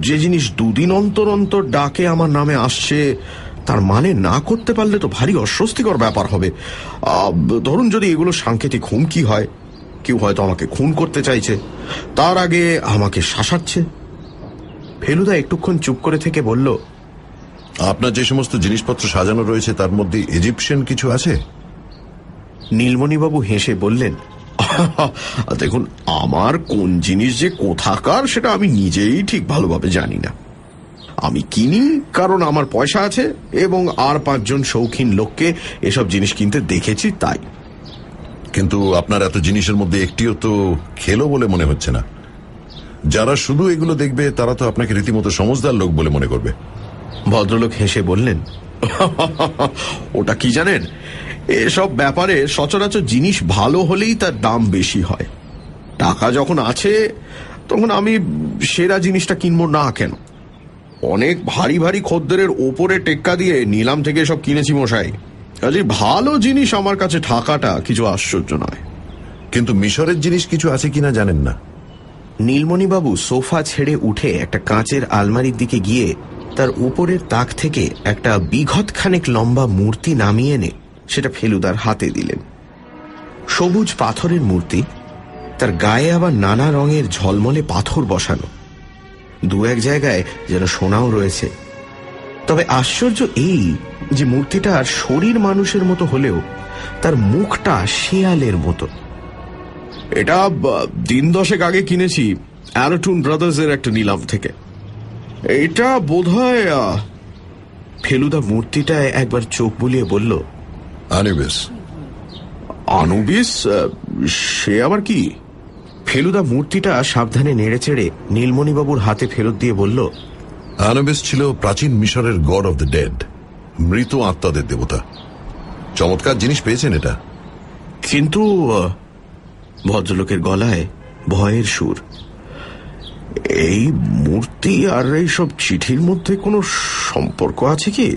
যে জিনিস দুদিন অন্তর অন্তর ডাকে আমার নামে আসছে তার মানে না করতে পারলে তো ভারী অস্বস্তিকর ব্যাপার হবে। ধরুন যদি এগুলো সাংকেতিক হুমকি হয় কেউ হয়তো আমাকে খুন করতে চাইছে তার আগে আমাকে শাসাচ্ছে। ফেলুদা একটুক্ষণ চুপ করে থেকে বলল আপনার যে সমস্ত জিনিসপত্র সাজানো রয়েছে তার মধ্যে ইজিপশিয়ান কিছু আছে? নীলমণিবাবু হেসে বললেন দেখুন আমার কোন জিনিস যে কোথাকার সেটা আমি নিজেই ঠিক ভালোভাবে জানি না। আমি কিনি কারণ আমার পয়সা আছে এবং আর পাঁচজন শৌখিন লোককে এসব জিনিস কিনতে দেখেছি তাই। কিন্তু আপনার এত জিনিসের মধ্যে একটিও তো খেলো বলে মনে হচ্ছে না। যারা শুধু এগুলো দেখবে তারা তো আপনাকে রীতিমতো সমজদার লোক বলে মনে করবে। ভদ্রলোক হেসে বললেন ওটা কি জানেন? এসব ব্যাপারে সচরাচর জিনিস ভালো হলেই তার দাম বেশি হয়। টাকা যখন আছে তখন আমি সেরা জিনিসটা কিনবো না কেন? অনেক ভারী ভারী খদ্দেরের ওপরে টেক্কা দিয়ে নিলাম থেকে সব কিনেছি মশাই। কাজে ভালো জিনিস আমার কাছে থাকাটা কিছু আশ্চর্য নয়। কিন্তু মিশরের জিনিস কিছু আছে কিনা জানেন না। নীলমণিবাবু সোফা ছেড়ে উঠে একটা কাঁচের আলমারির দিকে গিয়ে তার উপরের তাক থেকে একটা বিঘত খানেক লম্বা মূর্তি নামিয়ে এনে সেটা ফেলুদার হাতে দিলেন। সবুজ পাথরের মূর্তি তার গায়ে আবার নানা রঙের ঝলমলে পাথর বসানো। দু এক জায়গায় যেন সোনাও রয়েছে। তবে আশ্চর্য এই যে মূর্তিটার শরীর মানুষের মতো হলেও তার মুখটা শেয়ালের মতো। এটা দিন দশেক আগে কিনেছি অ্যারোটুন ব্রাদার্স এর একটা নিলাম থেকে। এটা বোধ হয় ফেলুদা মূর্তিটায় একবার চোখ বুলিয়ে বলল আনিবেস। আনুবিস? সে আবার কি? ফেলুদা মূর্তিটা সাবধানে নেড়ে চেড়ে নীলমণিবাবুর হাতে ফেরত দিয়ে বলল আনুবিস ছিল প্রাচীন মিশরের গড অফ দ্য ডেড মৃত আত্মাদের দেবতা। চমৎকার জিনিস পেয়েছেন এটা। কিন্তু ভদ্রলোকের গলায় ভয়ের সুর। এই মূর্তি আর এইসব চিঠির মধ্যে কোনো সম্পর্ক আছে কি?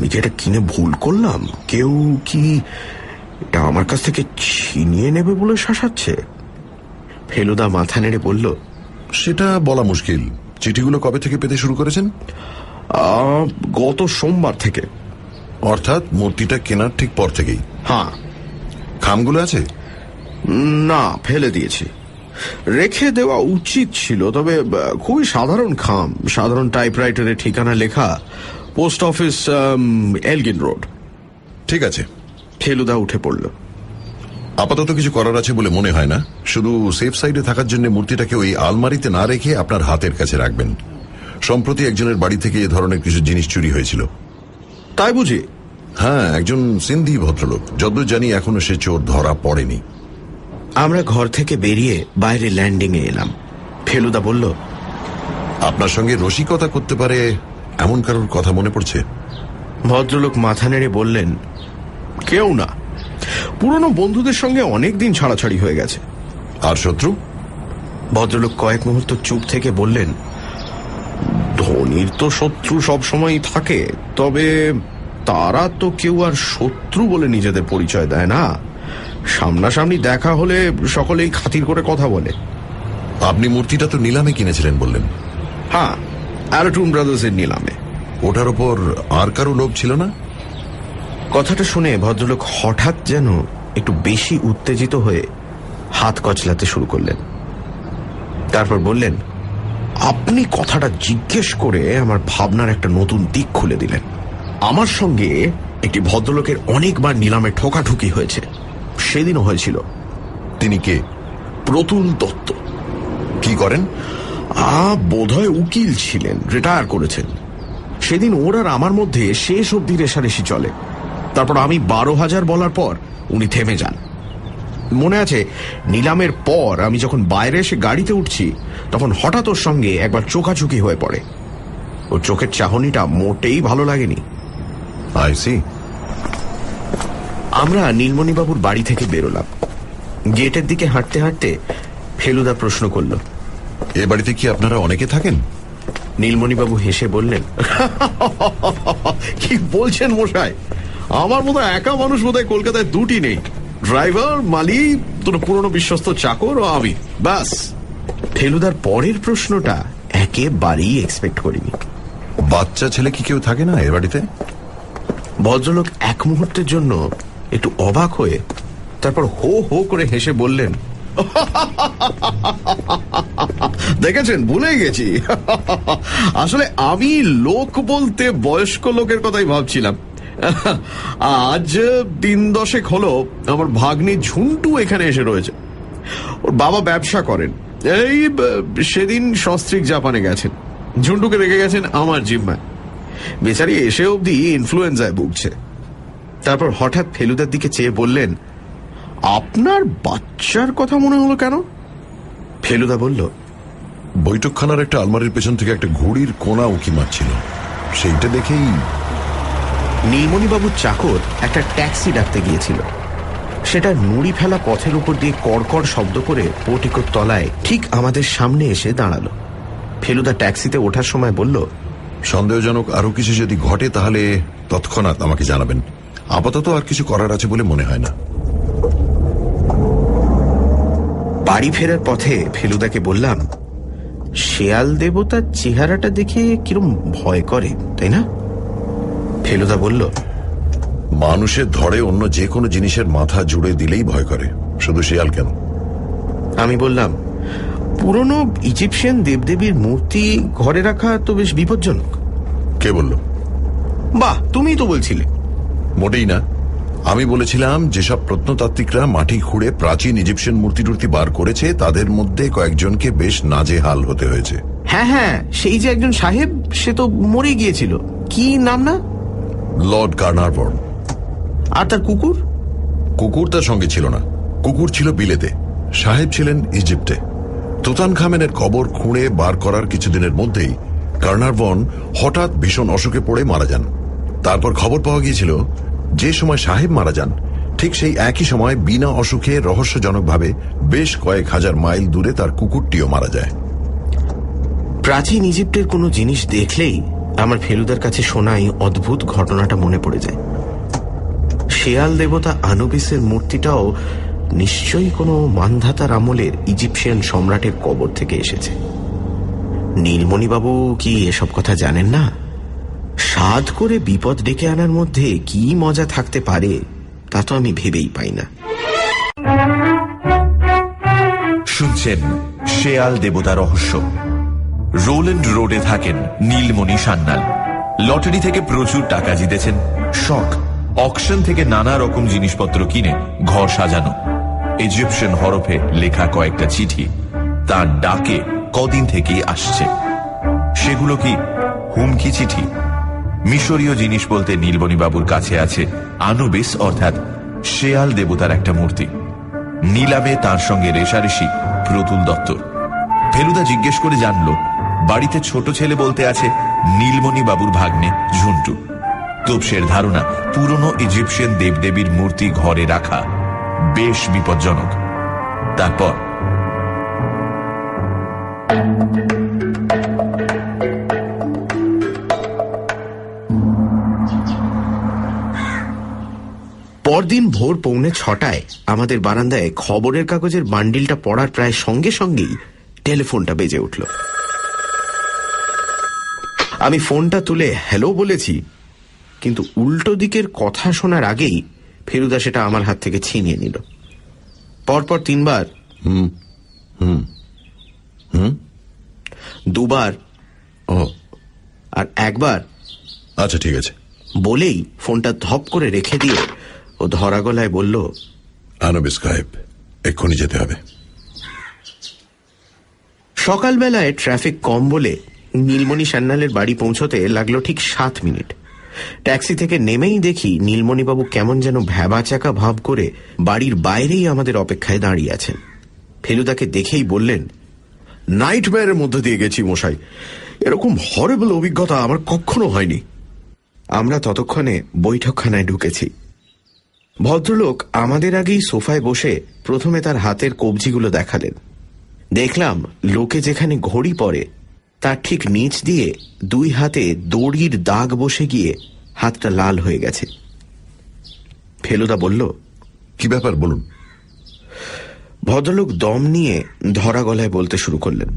আম- কি এটা কিনে ভুল করলাম কেউ কি এটা আমার কাছ থেকে ছিনিয়ে নেবে বলে শাসাচ্ছে? ফেলুদা মাথা নেড়ে বলল সেটা বলা মুশকিল। চিঠিগুলো কবে থেকে পেতে শুরু করেছেন? গত সোমবার থেকে। অর্থাৎ মূর্তিটা কেনার ঠিক পর থেকেই। হ্যাঁ। খামগুলো আছে? না ফেলে দিয়েছি। রেখে দেওয়া উচিত ছিল তবে খুবই সাধারণ খাম। সাধারণ টাইপরাইটারের ঠিকানা লেখা পোস্ট অফিস এলগিন রোড। ঠিক আছে। ফেলুদা উঠে পড়ল। আপাতত কিছু করার আছে বলে মনে হয় না। শুধু সেফ সাইডে থাকার জন্য মূর্তিটাকে ওই আলমারিতে না রেখে আপনার হাতের কাছে রাখবেন। সম্প্রতি একজনের বাড়ি থেকে এ ধরনের কিছু জিনিস চুরি হয়েছিল। তাই বুঝি? হ্যাঁ একজন সিন্ধি ভদ্রলোক। যদ্দূর জানি এখনও সে চোর ধরা পড়েনি। আমরা ঘর থেকে বেরিয়ে বাইরে ল্যান্ডিং এ এলাম। ফেলুদা বলল আপনার সঙ্গে রসিকতা করতে পারে এমন কারোর কথা মনে পড়ছে? ভদ্রলোক মাথা নেড়ে বললেন কেউ না। পুরনো বন্ধুদের সঙ্গে অনেক দিন ছাড়াছাড়ি হয়ে গেছে। আর শত্রু? ভদ্রলোক কয়েক মুহূর্ত চুপ থেকে বললেন ধনির তো শত্রু সবসময় থাকে তবে তারা তো কেউ আর শত্রু বলে নিজেদের পরিচয় দেয় না। সামনাসামনি দেখা হলে সকলেই খাতির করে কথা বলে। আপনি মূর্তিটা তো নিলামে কিনেছিলেন বললেন। হ্যাঁ অ্যারোটুন ব্রাদার্সের নিলামে। ওটার ওপর আর কারও লোভ ছিল না? কথাটা শুনে ভদ্রলোক হঠাৎ যেন একটু বেশি উত্তেজিত হয়ে হাত কচলাতে শুরু করলেন। তারপর বললেন, আপনি কথাটা জিজ্ঞেস করে আমার ভাবনার একটা নতুন দিক খুলে দিলেন। আমার সঙ্গে একটি ভদ্রলোকের অনেকবার নিলামে ঠোকাঠুকি হয়েছে। সেদিনও হয়েছিল। তিনি কে? প্রতুল দত্ত। কি করেন? বোধহয় উকিল ছিলেন রিটায়ার করেছেন। সেদিন ওর আর আমার মধ্যে শেষ অব্দি রেশারেশি চলে। তারপর আমি বারো হাজার বলার পর উনি থেমে যান। মনে আছে নিলামের পর আমি যখন বাইরে এসে গাড়িতে উঠছি তখন হঠাৎ ওর সঙ্গে একবার চোখাচুকি হয়ে পড়ে। ওর চোখের চাহনিটা মোটেই ভালো লাগেনি। আই সি আমরা নীলমণিবাবুর বাড়ি থেকে বেরোলাম। গেটের দিকে হাঁটতে হাঁটতে ফেলুদা প্রশ্ন করল এ বাড়িতে কি আপনারা অনেকে থাকেন? নীলমণিবাবু হেসে বললেন কি বলছেন মশাই? আমার মতো একা মানুষ বোধহয় কলকাতায় দুটি নেই। ড্রাইভার মালি তোর পুরনো বিশ্বস্ত চাকর ও আমি। ব্যাস। ফেলুদার পরের প্রশ্নটা একেবারেই এক্সপেক্ট করিনি। বাচ্চা ছেলে কি কেউ থাকে না এ বাড়িতে? ভদ্রলোক এক মুহূর্তের জন্য একটু অবাক হয়ে তারপর হো হো করে হেসে বললেন দেখেছেন? ভুলে গেছি। আসলে আমি লোক বলতে বয়স্ক লোকের কথাই ভাবছিলাম। আজ দিন দশেক হলো আমার ভাগ্নি ঝুন্টু এখানে এসে রয়েছে। ওর বাবা ব্যবসা করেন। এই, সেদিন সস্ত্রিক জাপানে গেছেন। ঝুন্টুকে রেখে গেছেন আমার জিম্মায়। বেচারি এসে অবধি ইনফ্লুয়েঞ্জায় ভুগছে। তারপর হঠাৎ ফেলুদার দিকে চেয়ে বললেন, আপনার বাচ্চার কথা মনে হলো কেন? ফেলুদা বলল বৈঠকখানার একটা আলমারির পেছন থেকে একটা ঘুড়ির কোনা উকি মারছিল। সেইটা দেখেই নীলমণিবাবুর চাকর একটা ট্যাক্সি ডাকতে গিয়েছিল। সেটা নুড়ি ফেলা পথের উপর দিয়ে কড়কড় শব্দ করে পোটিকোর তলায় ঠিক আমাদের সামনে এসে দাঁড়াল। ফেলুদা ট্যাক্সিতে ওঠার সময় বলল সন্দেহজনক আরও কিছু যদি ঘটে তাহলে তৎক্ষণাৎ আমাকে জানাবেন। আপাতত আর কিছু করার আছে বলে মনে হয় না। বাড়ি ফেরার পথে ফেলুদাকে বললাম শেয়াল দেবতার চেহারাটা দেখে কিরম ভয় করে তাই না? ফেলুদা বলল মানুষের ধরে অন্য যে কোনো জিনিসের মাথা জুড়ে দিলেই ভয় করে। শুধু শিয়াল কেন? আমি বললাম পুরনো ইজিপশিয়ান দেবদেবীর মূর্তি ঘরে রাখা তো বেশ বিপজ্জনক। কে বলল? বাহ তুমিই তো বলছিলে। মোটেই না। আমি বলেছিলাম যেসব প্রত্নতাত্ত্বিকরা মাটি খুঁড়ে প্রাচীন ইজিপশিয়ান মূর্তি টুর্তি বার করেছে তাদের মধ্যে কয়েকজনকে বেশ নাজেহাল হতে হয়েছে। হ্যাঁ হ্যাঁ সেই যে একজন সাহেব সে তো মরে গিয়েছিল। কি নাম না? লর্ড কার্নারবর্ন। আর তার কুকুর? কুকুর তার সঙ্গে ছিল না। কুকুর ছিল বিলেতে। সাহেব ছিলেন ইজিপ্টে। তুতান খামেনের কবর খুঁড়ে বার করার কিছুদিনের মধ্যেই কার্নারবন হঠাৎ ভীষণ অসুখে পড়ে মারা যান। তারপর খবর পাওয়া গিয়েছিল যে সময় সাহেব মারা যান, ঠিক সেই একই সময় বিনা অসুখে রহস্যজনকভাবে বেশ কয়েক হাজার মাইল দূরে তার কুকুরটিও মারা যায়। প্রাচীন ইজিপ্টের কোনো জিনিস দেখলেই আমার ফেলুদার কাছে শোনা এই অদ্ভুত ঘটনাটা মনে পড়ে যায়। শেয়াল দেবতা আনুবিসের মূর্তিটাও নিশ্চয়ই কোনো মান্ধাতার আমলের ইজিপশিয়ান সম্রাটের কবর থেকে এসেছে। নীলমণিবাবু কি এসব কথা জানেন না? সাধ করে বিপদ ডেকে আনার মধ্যে কি মজা থাকতে পারে, তা তো আমি ভেবেই পাই না। শুনছেন শেয়াল দেবতা রহস্য। রোল্যান্ড রোডে থাকেন নীলমণি সান্যাল। লটারি থেকে প্রচুর টাকা জিতেছেন। শখ, অকশন থেকে নানা রকম জিনিসপত্র কিনে ঘর সাজানো। ইজিপশিয়ান হরফে লেখা কয়েকটা চিঠি। তার ডাকে কদিন থেকেই আসছে। সেগুলো কি হুমকি চিঠি? মিশরীয় জিনিস বলতে নীলমণি বাবুর কাছে আছে আনুবিস, অর্থাৎ শেয়াল দেবতার একটা মূর্তি। নিলামে তার সঙ্গে রেশারেশি প্রতুল দত্ত। ফেলুদা জিজ্ঞেস করে জানল, বাড়িতে ছোট ছেলে বলতে আছে নীলমণি বাবুর ভাগ্নে ঝুন্টু। তোপসের ধারণা, পুরনো ইজিপশিয়ান দেবদেবীর মূর্তি ঘরে রাখা বেশ বিপজ্জনক। তারপর পরদিন ভোর পৌনে ছটায় আমাদের বারান্দায় খবরের কাগজের বান্ডিলটা পড়ার প্রায় সঙ্গে সঙ্গেই টেলিফোনটা বেজে উঠল। আমি ফোনটা তুলে হ্যালো বলেছি কিন্তু উল্টো দিকের কথা শোনার আগেই ফেরুদা সেটা আমার হাত থেকে ছিনিয়ে নিল। পরপর তিনবার হুম হুম হুম দুবার ও আর একবার আচ্ছা ঠিক আছে। বলেই ফোনটা ধপ করে রেখে দিয়ে ও ধরা গলায় বলল আনবিস সাহেব এক্ষুনি যেতে হবে। সকালবেলায় ট্রাফিক কম বলে নীলমণি সান্যালের বাড়ি পৌঁছতে লাগল ঠিক সাত মিনিট। ট্যাক্সি থেকে নেমেই দেখি নীলমণিবাবু কেমন যেন ভ্যাবা চাকা ভাব করে বাড়ির বাইরেই আমাদের অপেক্ষায় দাঁড়িয়ে আছেন। ফেলুদাকে দেখেই বললেন নাইট মেয়ারের মধ্যে দিয়ে গেছি মশাই। এরকম হরেবল অভিজ্ঞতা আমার কখনো হয়নি। আমরা ততক্ষণে বৈঠকখানায় ঢুকেছি। ভদ্রলোক আমাদের আগেই সোফায় বসে প্রথমে তার হাতের কবজিগুলো দেখালেন। দেখলাম লোকে যেখানে ঘড়ি পরে তার ঠিক নিচ দিয়ে দুই হাতে দড়ির দাগ বসে গিয়ে হাতটা লাল হয়ে গেছে। ফেলুদা বলল কি ব্যাপার বলুন? ভদ্রলোক দম নিয়ে ধরা গলায় বলতে শুরু করলেন।